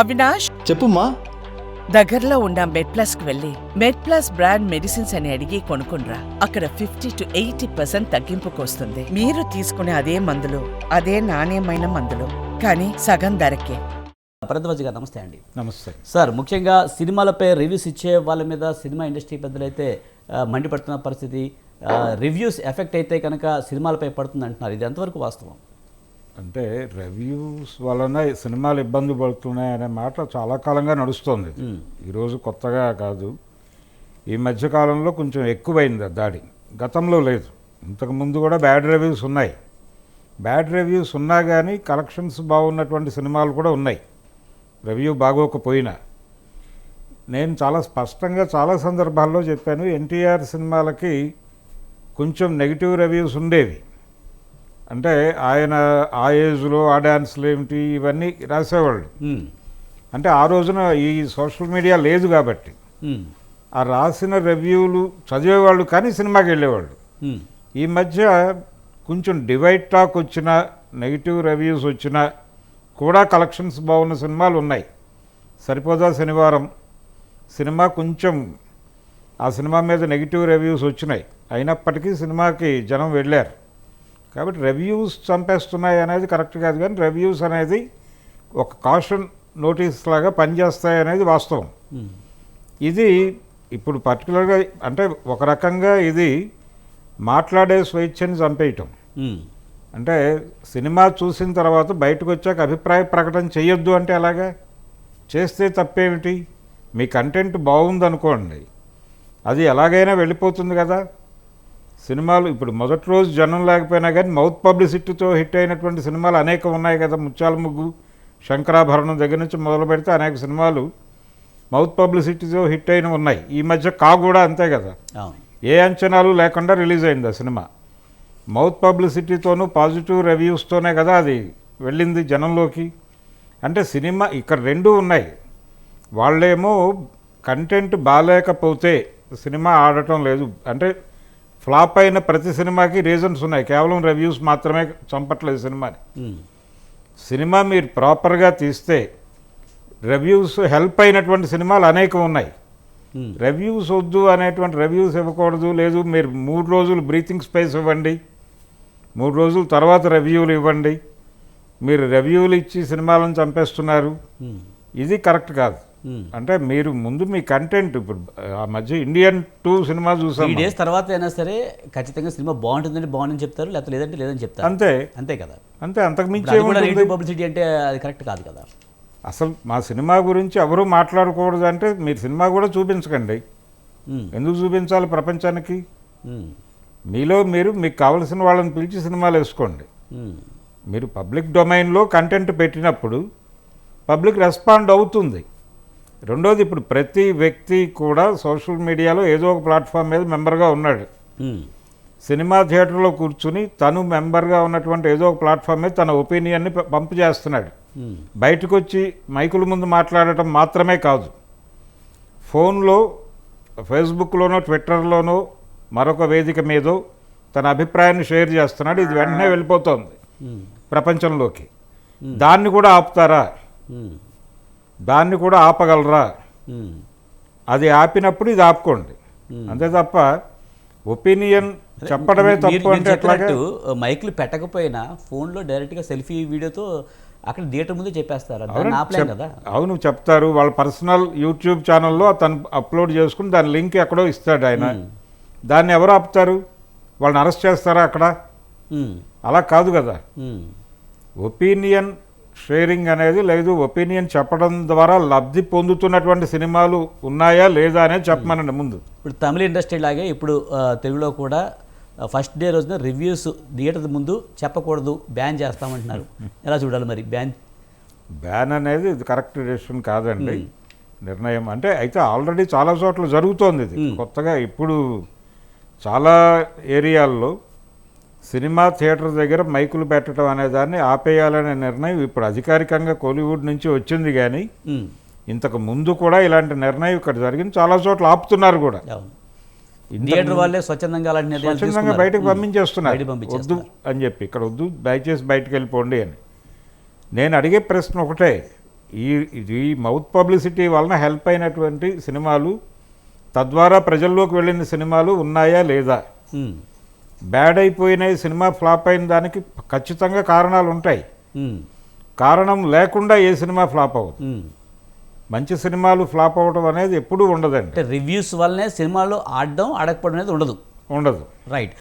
అవినాష్? చెప్పుమ్మా. దగ్గరలో ఉన్న మెడ్ ప్లస్కు వెళ్ళి మెడ్ ప్లస్ బ్రాండ్ మెడిసిన్స్ అని అడిగి కొనుక్కునరా అక్కడ ఫిఫ్టీ టు ఎయిటీ పర్సెంట్ తగ్గింపుకు వస్తుంది మీరు తీసుకునే అదే మందులు అదే నాణ్యమైన మందులు కానీ సగం ధరకే. భరద్వాజ్ గారు నమస్తే అండి. నమస్తే. సార్ ముఖ్యంగా సినిమాలపై రివ్యూస్ ఇచ్చే వాళ్ళ మీద సినిమా ఇండస్ట్రీ పెద్దలైతే మండిపడుతున్న పరిస్థితి రివ్యూస్ ఎఫెక్ట్ అయితే కనుక సినిమాలపై పడుతుంది అంటున్నారు ఇది ఎంతవరకు వాస్తవం? అంటే రివ్యూస్ వలన సినిమాలు ఇబ్బంది పడుతున్నాయి అనే మాట చాలా కాలంగా నడుస్తోంది. ఈరోజు కొత్తగా కాదు. ఈ మధ్య కాలంలో కొంచెం ఎక్కువైంది దాడి. గతంలో లేదు. ఇంతకు ముందు కూడా బ్యాడ్ రివ్యూస్ ఉన్నాయి. బ్యాడ్ రివ్యూస్ ఉన్నా కానీ కలెక్షన్స్ బాగున్నటువంటి సినిమాలు కూడా ఉన్నాయి. రివ్యూ బాగోకపోయినా. నేను చాలా స్పష్టంగా చాలా సందర్భాల్లో చెప్పాను ఎన్టీఆర్ సినిమాలకి కొంచెం నెగిటివ్ రివ్యూస్ ఉండేవి. అంటే ఆయన ఆ ఏజ్లో ఆ డ్యాన్స్లు ఏమిటి ఇవన్నీ రాసేవాళ్ళు. అంటే ఆ రోజున ఈ సోషల్ మీడియా లేదు కాబట్టి ఆ రాసిన రివ్యూలు చదివేవాళ్ళు కానీ సినిమాకి వెళ్ళేవాళ్ళు. ఈ మధ్య కొంచెం డివైడ్ టాక్ వచ్చిన నెగిటివ్ రివ్యూస్ వచ్చిన కూడా కలెక్షన్స్ బాగున్న సినిమాలు ఉన్నాయి. సరిపోదా శనివారం. సినిమా కొంచెం ఆ సినిమా మీద నెగిటివ్ రివ్యూస్ వచ్చినాయి. అయినప్పటికీ సినిమాకి జనం వెళ్ళారు. కాబట్టి రివ్యూస్ చంపేస్తున్నాయి అనేది కరెక్ట్ కాదు కానీ రివ్యూస్ అనేది ఒక కాషన్ నోటీస్ లాగా పనిచేస్తాయి అనేది వాస్తవం. ఉమ్, ఇది ఇప్పుడు పర్టికులర్గా అంటే ఒక రకంగా ఇది మాట్లాడే స్వేచ్ఛని చంపేయటం. ఉమ్, అంటే సినిమా చూసిన తర్వాత బయటకు వచ్చాక అభిప్రాయ ప్రకటన చేయొద్దు అంటే ఎలాగా? చేస్తే తప్పేమిటి? మీ కంటెంట్ బాగుందనుకోండి. అది ఎలాగైనా వెళ్ళిపోతుంది కదా? సినిమాలు ఇప్పుడు మొదటి రోజు జనం లేకపోయినా కానీ మౌత్ పబ్లిసిటీతో హిట్ అయినటువంటి సినిమాలు అనేకం ఉన్నాయి కదా ముత్యాల ముగ్గు శంకరాభరణం దగ్గర నుంచి మొదలు పెడితే అనేక సినిమాలు మౌత్ పబ్లిసిటీతో హిట్ అయిన ఉన్నాయి. ఈ మధ్య కా కూడా అంతే కదా. ఏ అంచనాలు లేకుండా రిలీజ్ అయింది ఆ సినిమా. మౌత్ పబ్లిసిటీతోనూ పాజిటివ్ రివ్యూస్తోనే కదా అది వెళ్ళింది జనంలోకి. అంటే సినిమా ఇక్కడ రెండు ఉన్నాయి. వాళ్ళేమో కంటెంట్ బాగాలేకపోతే సినిమా ఆడటం లేదు. అంటే ఫ్లాప్ అయిన ప్రతి సినిమాకి రీజన్స్ ఉన్నాయి. కేవలం రివ్యూస్ మాత్రమే చంపట్లేదు సినిమాని. సినిమా మీరు ప్రాపర్గా తీస్తే రివ్యూస్ హెల్ప్ అయినటువంటి సినిమాలు అనేకం ఉన్నాయి. రివ్యూస్ వద్దు అనేటువంటి రివ్యూస్ ఇవ్వకూడదు. లేదు మీరు మూడు రోజులు బ్రీతింగ్ స్పేస్ ఇవ్వండి. మూడు రోజుల తర్వాత రివ్యూలు ఇవ్వండి. మీరు రివ్యూలు ఇచ్చి సినిమాలను చంపేస్తున్నారు. ఇది కరెక్ట్ కాదు. అంటే మీరు ముందు మీ కంటెంట్ ఇప్పుడు ఆ మధ్య ఇండియన్ టూ సినిమా చూసాం. డేస్ తర్వాత అయినా సరే ఖచ్చితంగా సినిమా బాగుంటుందంటే బాగుందని చెప్తారు లేకపోతే లేదంటే లేదని చెప్తారు. అంతే. అంతే కదా. అంతే అంతకు మించి పబ్లిసిటీ అంటే అది కరెక్ట్ కాదు కదా. అసలు మా సినిమా గురించి ఎవరు మాట్లాడకూడదు అంటే మీరు సినిమా కూడా చూపించకండి. ఉమ్, ఎందుకు చూపించాలి ప్రపంచానికి? ఉమ్, మీలో మీరు మీకు కావలసిన వాళ్ళని పిలిచి సినిమాలు వేసుకోండి. మీరు పబ్లిక్ డొమైన్లో కంటెంట్ పెట్టినప్పుడు పబ్లిక్ రెస్పాండ్ అవుతుంది. రెండోది ఇప్పుడు ప్రతి వ్యక్తి కూడా సోషల్ మీడియాలో ఏదో ఒక ప్లాట్ఫామ్ మీద మెంబర్గా ఉన్నాడు. సినిమా థియేటర్లో కూర్చుని తను మెంబర్గా ఉన్నటువంటి ఏదో ఒక ప్లాట్ఫామ్ మీద తన ఒపీనియన్ని పంపు చేస్తున్నాడు. బయటకు వచ్చి మైకుల ముందు మాట్లాడటం మాత్రమే కాదు. ఫోన్లో ఫేస్బుక్లోనో ట్విట్టర్లోనో మరొక వేదిక మీదో తన అభిప్రాయాన్ని షేర్ చేస్తున్నాడు. ఇది వెంటనే వెళ్ళిపోతుంది ప్రపంచంలోకి. దాన్ని కూడా ఆపుతారా? దాన్ని కూడా ఆపగలరా. అది ఆపినప్పుడు ఇది ఆపుకోండి. అంతే తప్ప ఒపీనియన్ చెప్పడమే తప్పు అంటే మైకులు పెట్టకపోయినా ఫోన్లో డైరెక్ట్గా సెల్ఫీ వీడియోతో అక్కడ థియేటర్ ముందే చెప్పేస్తారు. అవును, కదా. చెప్తారు. వాళ్ళ పర్సనల్ యూట్యూబ్ ఛానల్లో తను అప్లోడ్ చేసుకుని దాని లింక్ ఎక్కడో ఇస్తాడు ఆయన. దాన్ని ఎవరు ఆపుతారు? వాళ్ళని అరెస్ట్ చేస్తారా అక్కడ? అలా కాదు కదా. ఒపీనియన్ షేరింగ్ అనేది లేదు. ఒపీనియన్ చెప్పడం ద్వారా లబ్ధి పొందుతున్నటువంటి సినిమాలు ఉన్నాయా లేదా అనేది చెప్పమనండి ముందు. ఇప్పుడు తమిళ ఇండస్ట్రీ లాగే ఇప్పుడు తెలుగులో కూడా ఫస్ట్ డే రోజున రివ్యూస్ థియేటర్ ముందు చెప్పకూడదు బ్యాన్ చేస్తామంటున్నారు. ఎలా చూడాలి మరి? బ్యాన్? బ్యాన్ అనేది ఇది కరెక్ట్ డెసిషన్ కాదండి. నిర్ణయం. అంటే అయితే ఆల్రెడీ చాలా చోట్ల జరుగుతోంది ఇది. కొత్తగా ఇప్పుడు చాలా ఏరియాల్లో సినిమా థియేటర్ దగ్గర మైకులు పెట్టడం అనే దాన్ని ఆపేయాలనే నిర్ణయం ఇప్పుడు అధికారికంగా కోలీవుడ్ నుంచి వచ్చింది కానీ ఇంతకు ముందు కూడా ఇలాంటి నిర్ణయం ఇక్కడ జరిగింది. చాలా చోట్ల ఆపుతున్నారు కూడా. థియేటర్ వాళ్ళే స్వచ్ఛందంగా అలాంటి స్వచ్ఛందంగా. బయటకు పంపించేస్తున్నారు. వద్దు. అని చెప్పి ఇక్కడ వద్దు దయచేసి బయటకు వెళ్ళిపోండి అని. నేను అడిగే ప్రశ్న ఒకటే ఈ ఇది మౌత్ పబ్లిసిటీ వలన హెల్ప్ అయినటువంటి సినిమాలు తద్వారా ప్రజల్లోకి వెళ్ళిన సినిమాలు ఉన్నాయా లేదా? బ్యాడ్ అయిపోయినాయి సినిమా ఫ్లాప్ అయిన దానికి ఖచ్చితంగా కారణాలు ఉంటాయి. కారణం లేకుండా ఏ సినిమా ఫ్లాప్ అవ్వదు. మంచి సినిమాలు ఫ్లాప్ అవ్వడం అనేది ఎప్పుడూ ఉండదండి. రివ్యూస్ వల్లనే సినిమాలు ఆడడం ఆడకపోవడం అనేది ఉండదు. ఉండదు. రైట్.